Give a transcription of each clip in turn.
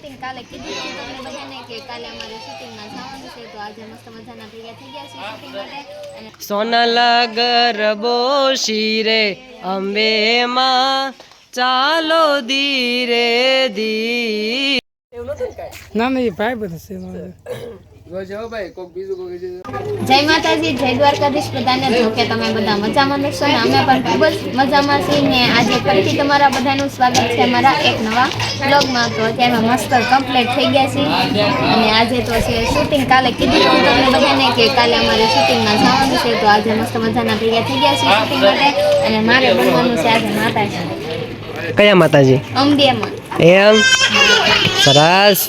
Shooting કાલે કીધું હતું તમને બધાને કે કાલે અમારે શૂટિંગમાં જવાનું છે તો આજે મસ્ત મજાના ભેગા થઈ ગયા છે શૂટિંગ માટે. અને ગરબો શિરે અંબે માં ચાલો ધીરે ધી ના ના એ ભાઈ બધું છે જય માતાજી જય દ્વારકાધીશ બધાને જો કે તમે બધા મજામાં બેસો ને? અમે પણ ખૂબ જ મજામાં છીએ ને આજે ફરીથી તમારા બધાનું સ્વાગત છે અમારા એક નવા બ્લોગમાં તો અત્યારે મસ્ત કમ્પ્લીટ થઈ ગયા છીએ. અને આજે તો છે શૂટિંગ કાલે કીધું હતું તમને બધાને કે કાલે અમારે શૂટિંગમાં જવાનું છે. તો આજે મસ્ત મજાના તૈયાર થઈ ગયા છીએ શૂટિંગ માટે. અને મારે બનવાનું છે આજે માતાજી કયા માતાજી? અંબેમાં એમ? સરસ.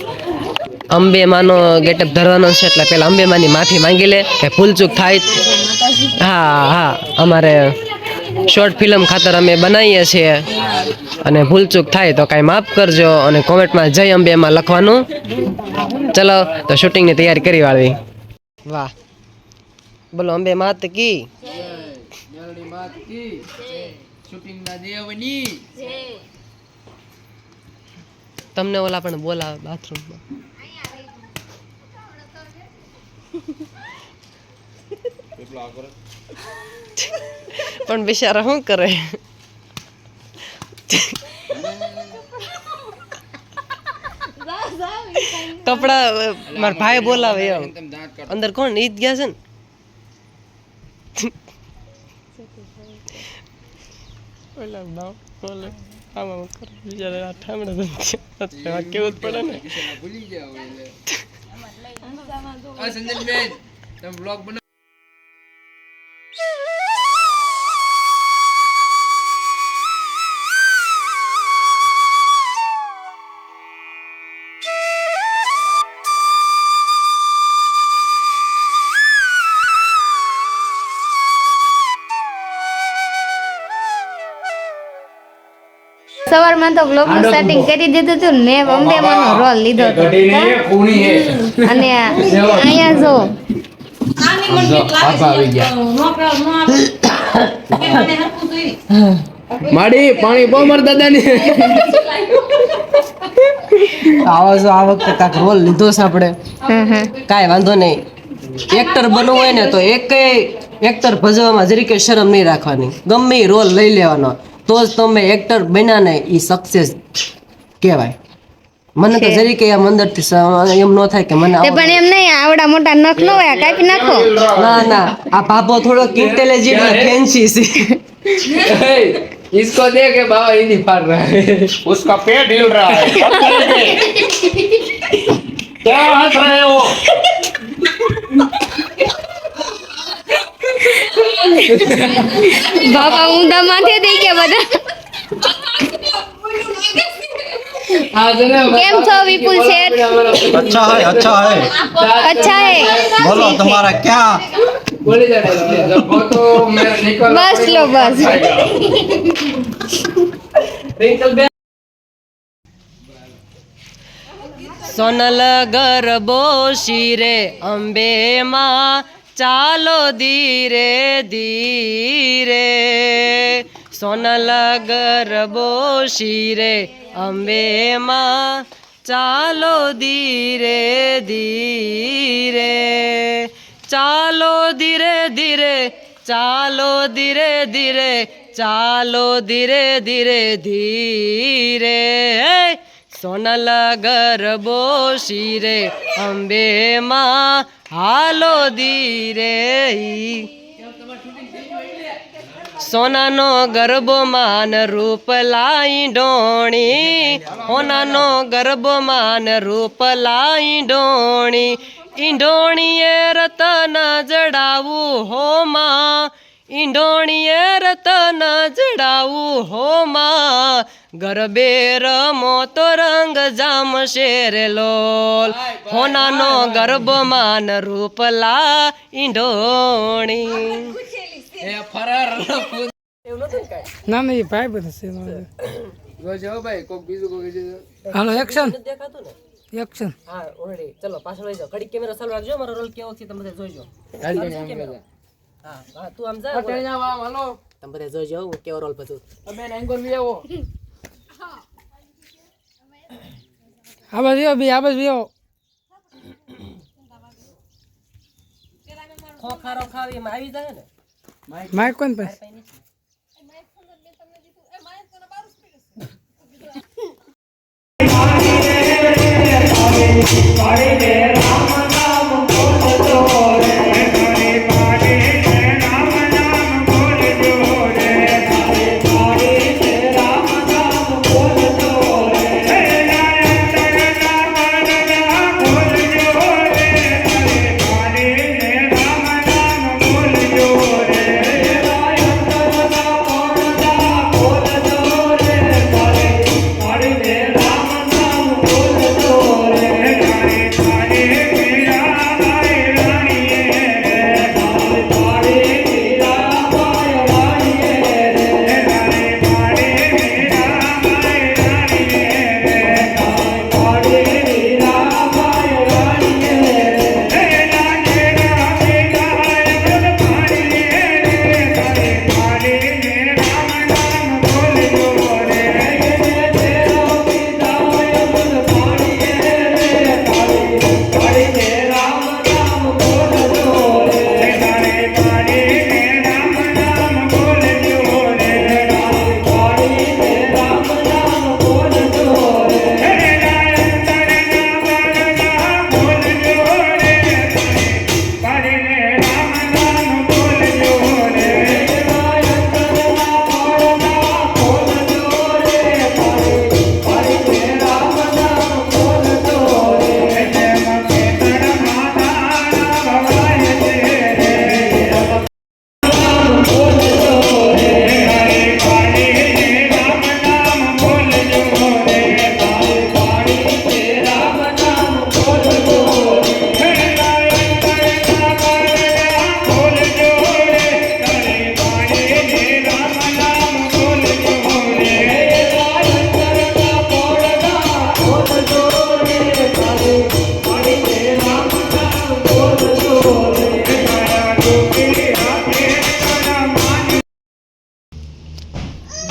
અંબે માનો ગેટઅપ ધરવાનો છે, એટલે પેલા અંબે માની માફી માંગી લે કે ભૂલચૂક થાય. હા હા, અમારે શોર્ટ ફિલ્મ ખાતર અમે બનાવીએ છીએ. અને ભૂલચૂક થાય તો કાંઈ માફ કરજો અને કોમેન્ટમાં જય અંબેમાં લખવાનું. ચલો, તો શૂટિંગની તૈયારી કરી વાળવી વાહ. બોલો, અંબે માત કી? તમને ઓલા પણ બોલાવે બાથરૂમમાં. પણ બિચારા શું કરે? કપડા મારા ભાઈ બોલાવે અંદર કોણ? ઈદ ગયા છે ને? ઓલા નામ બોલે આમાં કેવું જ પડે ને? સંજનબેન તમે બ્લોગ બનાવો. સવારમાં તો બ્લોગનું સેટિંગ કરી દીધું હતું ને મેં અંબેમાનો રોલ લીધો હતો. અને અહીંયા જો. માડી પાણી બહુ માર દાદાની. આવો જો આ વખતે કાંક રોલ લીધો છે આપણે. કાંઈ વાંધો નહીં. એક્ટર બનવું હોય ને તો એક એક્ટર ભજવામાં જરીકે શરમ નહીં રાખવાની. ગમે એ રોલ લઈ લેવાનો. તો જ તમે એક્ટર બન્યા ને એ સક્સેસ કહેવાય મને તો જરીકે એમ અંદરથી સ- એમ ન થાય કે મને તે આવો- પણ એમ નહીં આવડા મોટા નખ ન હોય કાપી નાખો ના ના આ ભાભો થોડોક ઇન્ટેલિજન્ટ ને ફેન્સી છે इसको दे के बाबा हिंदी फाड़ रहा है उसका पेट हिल रहा है क्या हंस रहे हो બાપા ઊંધા માથે गेम शो भी पुलशेर अच्छा है अच्छा है। अच्छा है। बोलो तुम्हारा क्या? बस लो बस। सोनल गरबो शिरे अम्बे माँ चालो धीरे धीरे। સોનલ ગરબો શિરે અંબે માં ચાલો ધીરે ધીરે ચાલો ધીરે ધીરે ચાલો ધીરે ધીરે ચાલો ધીરે ધીરે ધીરે સોનલ ગરબો શિરે અંબે માં હાલો ધીરે સોનાનો ગરબો માન રૂપ લાઈ ડોણી. સોનાનો ગરબો માન રૂપ લાઈ ડોણી. ઈંડોણીએ રતન જડાવું હોમાં ઈંડોણીએ રતન જડાવું હોમાં ગરબે રમો તો રંગ જામ શેર લોલ. હોનાનો ગરબો માન રૂપલા ઈંડોણી. એ ફરાર ના ના એ ભાઈ બધા છે મારે જો જો ભાઈ કોક બીજું કોક બીજું હાલો એક્શન દેખાતું ને? એક્શન હા ઓલરેડી ચલો પાછળ લઈ જાઓ. ઘડી કેમેરા ચાલુ રાખજો મારો રોલ કેવો છે તમે જોઈજો હા હા તું આમ જા જાવ આમ હાલો. તમે બધા જોઈજો હું કેવો રોલ બધું તમે એંગલ લઈ આવો. આ બાજુ આવો, બી આ બાજુ આવો. ખોખારો ખાવી એમાં આવી જાય ને? માઇક કોણ પાસે?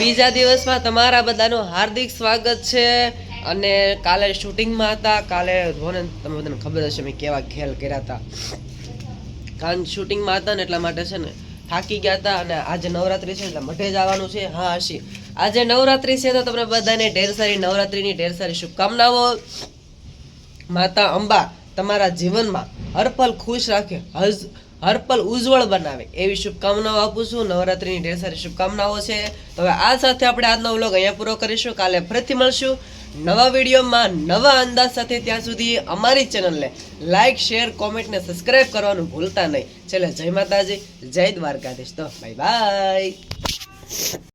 બીજા દિવસમાં તમારા બધાનું હાર્દિક સ્વાગત છે. અને કાલે શૂટિંગમાં હતા. કાલે રોનન, તમે બધાને ખબર હશે મેં કેવા ખેલ કર્યા હતા. કારણ શૂટિંગમાં હતા ને એટલા માટે છે ને થાકી ગયા હતા અને આજે નવરાત્રી છે એટલે મઢે જવાનું છે. હા હશી આજે નવરાત્રી છે તો તમને બધાને ઢેર સારી નવરાત્રીની ઢેર સારી શુભકામનાઓ. માતા અંબા, તમારા જીવનમાં હરપલ ખુશ રાખે. હજ હરપલ ઉજ્જવળ બનાવે. એવી શુભકામનાઓ આપું છું. નવરાત્રીની ઢેર સારી શુભકામનાઓ છે. હવે આ સાથે આપણે આજનો વ્લોગ અહીંયા પૂરો કરીશું. કાલે ફરીથી મળશું નવા વિડીયોમાં નવા અંદાજ સાથે. ત્યાં સુધી અમારી ચેનલને લાઇક શેર, કોમેન્ટ ને સબસ્ક્રાઇબ કરવાનું ભૂલતા નહીં. છેલ્લે જય માતાજી, જય દ્વારકાધીશ. તો બાય બાય